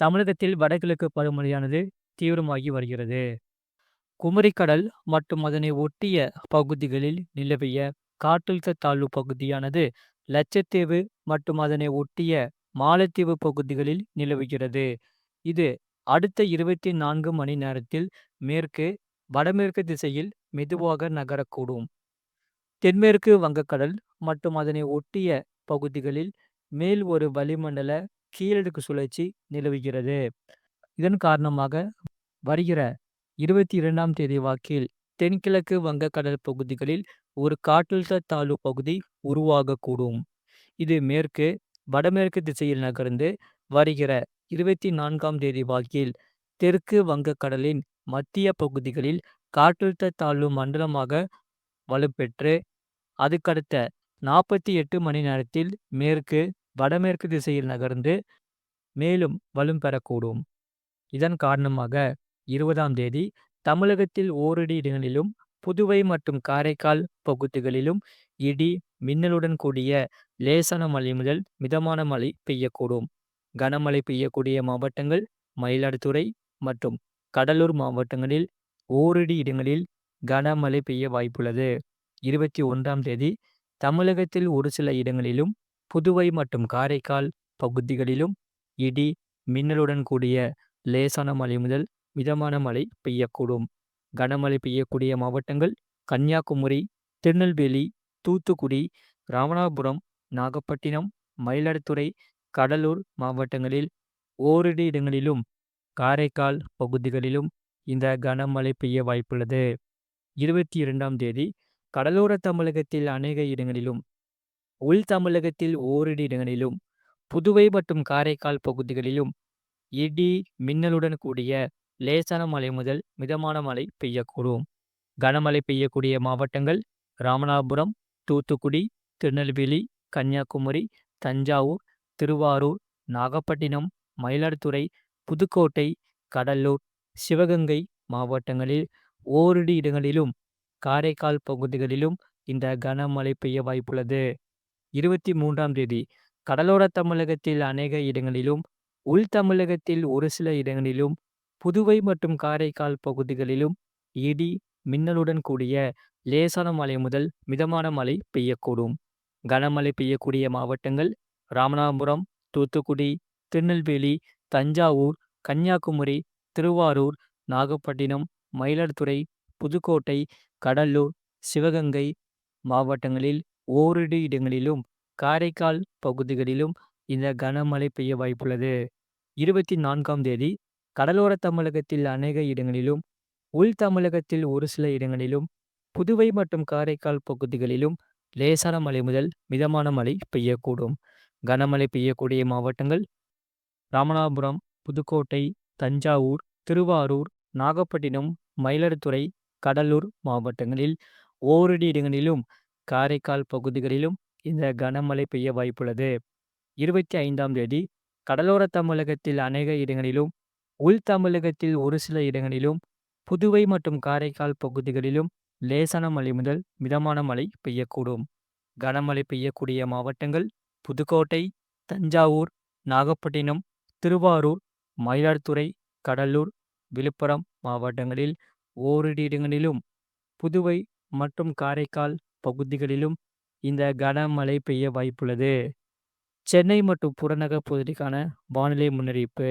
தமிழகத்தில் வடகிழக்கு பருவமழையானது தீவிரமாகி வருகிறது. குமரிக்கடல் மற்றும் அதனை ஒட்டிய பகுதிகளில் நிலவிய காற்றழுத்த தாழ்வு பகுதியானது லட்சத்தீவு மற்றும் அதனை ஒட்டிய மாலத்தீவு பகுதிகளில் நிலவுகிறது. இது அடுத்த இருபத்தி நான்கு மணி நேரத்தில் மேற்கு, வடமேற்கு திசையில் மெதுவாக நகரக்கூடும். தென்மேற்கு வங்கக்கடல் மற்றும் அதனை ஒட்டிய பகுதிகளில் மேல் ஒரு வளிமண்டல கீழடுக்கு சுழற்சி நிலவுகிறது. இதன் காரணமாக வருகிற இருபத்தி இரண்டாம் தேதி வாக்கில் தென்கிழக்கு வங்கக்கடல் பகுதிகளில் ஒரு காற்றழுத்த தாழ்வு பகுதி உருவாகக்கூடும். இது மேற்கு, வடமேற்கு திசையில் நகர்ந்து வருகிற இருபத்தி நான்காம் தேதி வாக்கில் தெற்கு வங்கக்கடலின் மத்திய பகுதிகளில் காற்றழுத்த தாழ்வு மண்டலமாக வலுப்பெற்று அதுக்கடுத்த நாற்பத்தி எட்டு மணி நேரத்தில் மேற்கு, வடமேற்கு திசையில் நகர்ந்து மேலும் வலும் பெறக்கூடும். இதன் காரணமாக இருபதாம் தேதி தமிழகத்தில் ஓரிரு இடங்களிலும் புதுவை மற்றும் காரைக்கால் பகுதிகளிலும் இடி மின்னலுடன் கூடிய லேசான மழை முதல் மிதமான மழை பெய்யக்கூடும். கனமழை பெய்யக்கூடிய மாவட்டங்கள் மயிலாடுதுறை மற்றும் கடலூர் மாவட்டங்களில் ஓரிரு இடங்களில் கனமழை பெய்ய வாய்ப்புள்ளது. இருபத்தி ஒன்றாம் தேதி தமிழகத்தில் ஒரு சில இடங்களிலும் புதுவை மற்றும் காரைக்கால் பகுதிகளிலும் இடி மின்னலுடன் கூடிய லேசான மழை முதல் மிதமான மழை பெய்யக்கூடும். கனமழை பெய்யக்கூடிய மாவட்டங்கள் கன்னியாகுமரி, திருநெல்வேலி, தூத்துக்குடி, ராமநாதபுரம், நாகப்பட்டினம், மயிலாடுதுறை, கடலூர் மாவட்டங்களில் ஓரிரு இடங்களிலும் காரைக்கால் பகுதிகளிலும் இந்த கனமழை பெய்ய வாய்ப்புள்ளது. இருபத்தி இரண்டாம் தேதி கடலோர தமிழகத்தில் அநேக இடங்களிலும் உள் தமிழகத்தில் ஓரிரு இடங்களிலும் புதுவை மற்றும் காரைக்கால் பகுதிகளிலும் இடி மின்னலுடன் கூடிய லேசான மழை முதல் மிதமான மழை பெய்யக்கூடும். கனமழை பெய்யக்கூடிய மாவட்டங்கள் ராமநாதபுரம், தூத்துக்குடி, திருநெல்வேலி, கன்னியாகுமரி, தஞ்சாவூர், திருவாரூர், நாகப்பட்டினம், மயிலாடுதுறை, புதுக்கோட்டை, கடலூர், சிவகங்கை மாவட்டங்களில் ஓரிரு இடங்களிலும் காரைக்கால் பகுதிகளிலும் இந்த கனமழை பெய்ய வாய்ப்புள்ளது. இருபத்தி மூன்றாம் தேதி கடலோர தமிழகத்தில் அநேக இடங்களிலும் உள் தமிழகத்தில் ஒரு சில இடங்களிலும் புதுவை மற்றும் காரைக்கால் பகுதிகளிலும் இடி மின்னலுடன் கூடிய லேசான மழை முதல் மிதமான மழை பெய்யக்கூடும். கனமழை பெய்யக்கூடிய மாவட்டங்கள் ராமநாதபுரம், தூத்துக்குடி, திருநெல்வேலி, தஞ்சாவூர், கன்னியாகுமரி, திருவாரூர், நாகப்பட்டினம், மயிலாடுதுறை, புதுக்கோட்டை, கடலூர், சிவகங்கை மாவட்டங்களில் ஓரிரு இடங்களிலும் காரைக்கால் பகுதிகளிலும் இந்த கனமழை பெய்ய வாய்ப்புள்ளது. இருபத்தி நான்காம் தேதி கடலோர தமிழகத்தில் அநேக இடங்களிலும் உள் தமிழகத்தில் ஒரு சில இடங்களிலும் புதுவை மற்றும் காரைக்கால் பகுதிகளிலும் லேசான மழை முதல் மிதமான மழை பெய்யக்கூடும். கனமழை பெய்யக்கூடிய மாவட்டங்கள் ராமநாதபுரம், புதுக்கோட்டை, தஞ்சாவூர், திருவாரூர், நாகப்பட்டினம், மயிலாடுதுறை, கடலூர் மாவட்டங்களில் ஓரிரு இடங்களிலும் காரைக்கால் பகுதிகளிலும் இந்த கனமழை பெய்ய வாய்ப்புள்ளது. இருபத்தி ஐந்தாம் தேதி கடலோர தமிழகத்தில் அநேக இடங்களிலும் உள் தமிழகத்தில் ஒரு சில இடங்களிலும் புதுவை மற்றும் காரைக்கால் பகுதிகளிலும் லேசான மழை முதல் மிதமான மழை பெய்யக்கூடும். கனமழை பெய்யக்கூடிய மாவட்டங்கள் புதுக்கோட்டை, தஞ்சாவூர், நாகப்பட்டினம், திருவாரூர், மயிலாடுதுறை, கடலூர், விழுப்புரம் மாவட்டங்களில் ஓரிரு இடங்களிலும் புதுவை மற்றும் காரைக்கால் பகுதிகளிலும் இந்த கனமழை பெய்ய வாய்ப்புள்ளது. சென்னை மற்றும் புறநகர் பகுதிக்கான வானிலை முன்னறிவிப்பு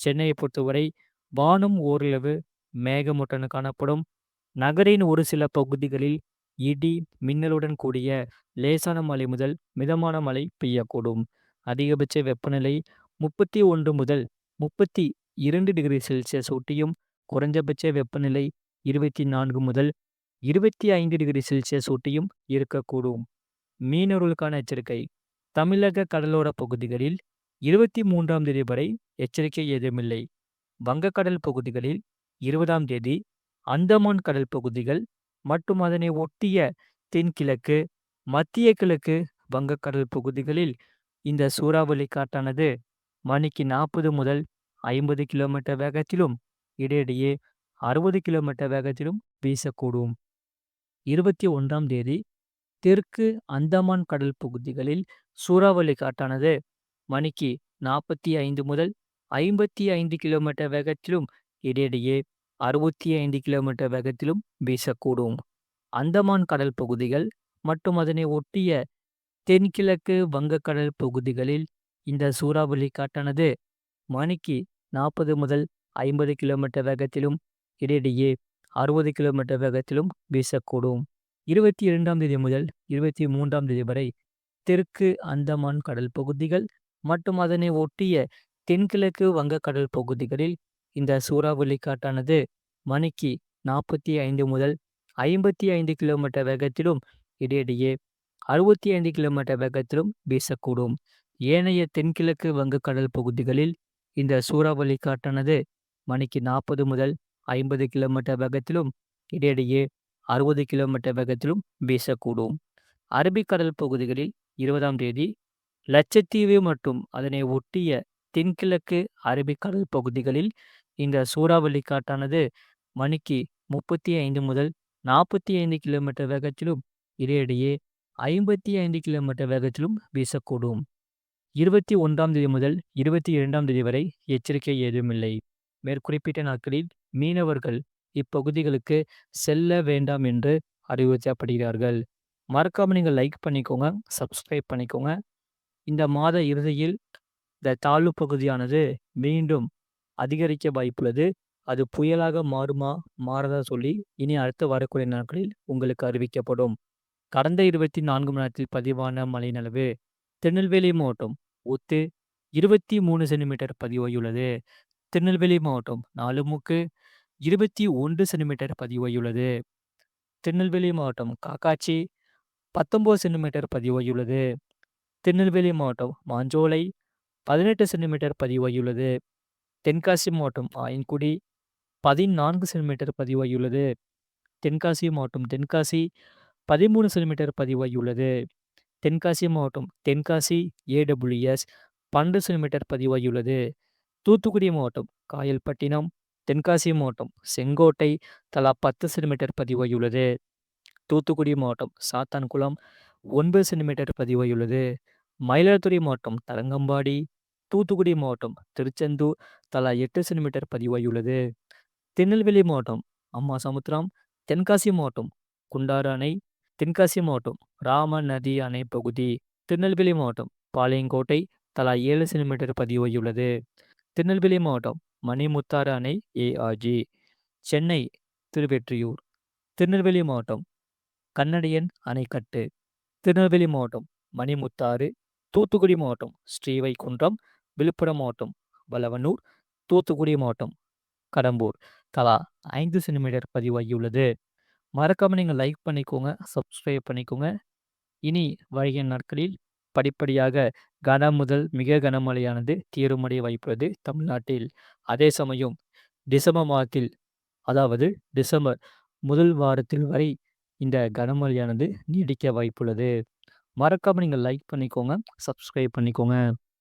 சென்னையை பொறுத்தவரை வானம் ஓரளவு மேகமூட்டத்துடன் காணப்படும். நகரின் ஒரு சில பகுதிகளில் இடி மின்னலுடன் கூடிய லேசான மழை முதல் மிதமான மழை பெய்யக்கூடும். அதிகபட்ச வெப்பநிலை முப்பத்தி ஒன்று முதல் முப்பத்தி இரண்டு டிகிரி செல்சியஸ் ஒட்டியும் குறைஞ்சபட்ச வெப்பநிலை இருபத்தி நான்கு முதல் இருபத்தி ஐந்து டிகிரி செல்சியஸ் ஒட்டியும் இருக்கக்கூடும். மீனவர்களுக்கான எச்சரிக்கை தமிழக கடலோர பகுதிகளில் இருபத்தி மூன்றாம் தேதி வரை எச்சரிக்கை ஏதுமில்லை. வங்கக்கடல் பகுதிகளில் இருபதாம் தேதி அந்தமான் கடல் பகுதிகள் மற்றும் அதனை ஒட்டிய தென்கிழக்கு, மத்திய கிழக்கு வங்கக்கடல் பகுதிகளில் இந்த சூறாவளி காட்டானது மணிக்கு நாற்பது முதல் ஐம்பது கிலோமீட்டர் வேகத்திலும் இடையிடையே அறுபது கிலோமீட்டர் வேகத்திலும் வீசக்கூடும். இருபத்தி ஒன்றாம் தேதி தெற்கு அந்தமான் கடல் பகுதிகளில் சூறாவளி காட்டானது. மணிக்கு நாற்பத்தி ஐந்து முதல் ஐம்பத்தி ஐந்து கிலோமீட்டர் வேகத்திலும் இடையிடையே அறுபத்தி ஐந்து கிலோமீட்டர் வேகத்திலும் வீசக்கூடும். அந்தமான் கடல் பகுதிகள் மற்றும் அதனை ஒட்டிய தென்கிழக்கு வங்கக்கடல் பகுதிகளில் இந்த சூறாவளி காட்டானது. மணிக்கு நாற்பது முதல் ஐம்பது கிலோமீட்டர் வேகத்திலும் இடையிடையே அறுபது கிலோமீட்டர் வேகத்திலும் வீசக்கூடும். இருபத்தி இரண்டாம் தேதி முதல் இருபத்தி மூன்றாம் தேதி வரை தெற்கு அந்தமான் கடல் பகுதிகள் மற்றும் அதனை ஒட்டிய தென்கிழக்கு வங்கக்கடல் பகுதிகளில் இந்த சூறாவளி காட்டானது மணிக்கு நாற்பத்தி ஐந்து முதல் ஐம்பத்தி ஐந்து கிலோமீட்டர் வேகத்திலும் இடையிடையே அறுபத்தி ஐந்து கிலோமீட்டர் வேகத்திலும் வீசக்கூடும். ஏனைய தென்கிழக்கு வங்கக்கடல் பகுதிகளில் இந்த சூறாவளி காட்டானது மணிக்கு நாற்பது முதல் ஐம்பது கிலோமீட்டர் வேகத்திலும் இடையிடையே அறுபது கிலோமீட்டர் வேகத்திலும் வீசக்கூடும். அரபிக்கடல் பகுதிகளில் இருபதாம் தேதி லட்சத்தீவு மற்றும் அதனை ஒட்டிய தென்கிழக்கு அரபிக்கடல் பகுதிகளில் இந்த சூறாவளி காட்டானது மணிக்கு முப்பத்தி ஐந்து முதல் நாற்பத்தி ஐந்து கிலோமீட்டர் வேகத்திலும் இடையிடையே ஐம்பத்தி ஐந்து கிலோமீட்டர் வேகத்திலும் வீசக்கூடும். இருபத்தி ஒன்றாம் தேதி முதல் இருபத்தி இரண்டாம் தேதி வரை எச்சரிக்கை ஏதுமில்லை மேற்குறிப்பிட்ட நாட்களில் மீனவர்கள் இப்பகுதிகளுக்கு செல்ல வேண்டாம் என்று அறிவுறுத்தப்படுகிறார்கள். மறக்காமல் நீங்கள் லைக் பண்ணிக்கோங்க சப்ஸ்கிரைப் பண்ணிக்கோங்க. இந்த மாத இறுதியில் இந்த தாழ்வு பகுதியானது மீண்டும் அதிகரிக்க வாய்ப்புள்ளது. அது புயலாக மாறுமா மாறதா சொல்லி இனி அடுத்து வரக்கூடிய நாட்களில் உங்களுக்கு அறிவிக்கப்படும். கடந்த இருபத்தி நான்கு மணி நேரத்தில் பதிவான மழையின் திருநெல்வேலி மாவட்டம் ஒத்து இருபத்தி மூணு சென்டிமீட்டர் பதிவாகியுள்ளது. திருநெல்வேலி மாவட்டம் நாலுமுக்கு இருபத்தி ஒன்று சென்டிமீட்டர் பதிவாகியுள்ளது திருநெல்வேலி மாவட்டம் காக்காட்சி பத்தொம்போது சென்டிமீட்டர் பதிவாகியுள்ளது திருநெல்வேலி மாவட்டம் மாஞ்சோலை பதினெட்டு சென்டிமீட்டர் பதிவாகியுள்ளது தென்காசி மாவட்டம் ஆயன்குடி பதினான்கு சென்டிமீட்டர் பதிவாகியுள்ளது தென்காசி மாவட்டம் தென்காசி பதிமூணு சென்டிமீட்டர் பதிவாகியுள்ளது தென்காசி மாவட்டம் தென்காசி ஏடபிள்யூஎஸ் பன்னெண்டு சென்டிமீட்டர் பதிவாகியுள்ளது தூத்துக்குடி மாவட்டம் காயல்பட்டினம் தென்காசி மாவட்டம் செங்கோட்டை தலா பத்து சென்டிமீட்டர் பதிவாகியுள்ளது தூத்துக்குடி மாவட்டம் சாத்தான்குளம் ஒன்பது சென்டிமீட்டர் பதிவாகியுள்ளது மயிலாடுதுறை மாவட்டம் தரங்கம்பாடி தூத்துக்குடி மாவட்டம் திருச்செந்தூர் தலா எட்டு சென்டிமீட்டர் பதிவாகியுள்ளது திருநெல்வேலி மாவட்டம் அம்மா சமுத்திரம் தென்காசி மாவட்டம் குண்டாறு அணை தென்காசி மாவட்டம் ராம நதி அணை பகுதி திருநெல்வேலி மாவட்டம் பாளையங்கோட்டை தலா ஏழு சென்டிமீட்டர் பதிவாகியுள்ளது திருநெல்வேலி மாவட்டம் மணிமுத்தாறு அணை ஏஆர்ஜி சென்னை திருவெற்றியூர். திருநெல்வேலி மாவட்டம் கண்ணடியன் அணைக்கட்டு. திருநெல்வேலி மாவட்டம் மணிமுத்தாறு. தூத்துக்குடி மாவட்டம் ஸ்ரீவைகுன்றம் விழுப்புரம் மாவட்டம் வளவனூர். தூத்துக்குடி மாவட்டம் கடம்பூர். தலா ஐந்து சென்டிமீட்டர் பதிவாகியுள்ளது. மறக்காமல் நீங்கள் லைக் பண்ணிக்கோங்க சப்ஸ்கிரைப் பண்ணிக்கோங்க. இனி வருகிற நாட்களில் படிப்படியாக கன முதல் மிக கனமழையானது தீவிரமடைய வாய்ப்புள்ளது தமிழ்நாட்டில். அதே சமயம் டிசம்பர் மாதத்தில் அதாவது டிசம்பர் முதல் வாரத்தில் வரை இந்த கனமழையானது நீடிக்க வாய்ப்புள்ளது. மறக்காமல் நீங்கள் லைக் பண்ணிக்கோங்க சப்ஸ்கிரைப் பண்ணிக்கோங்க.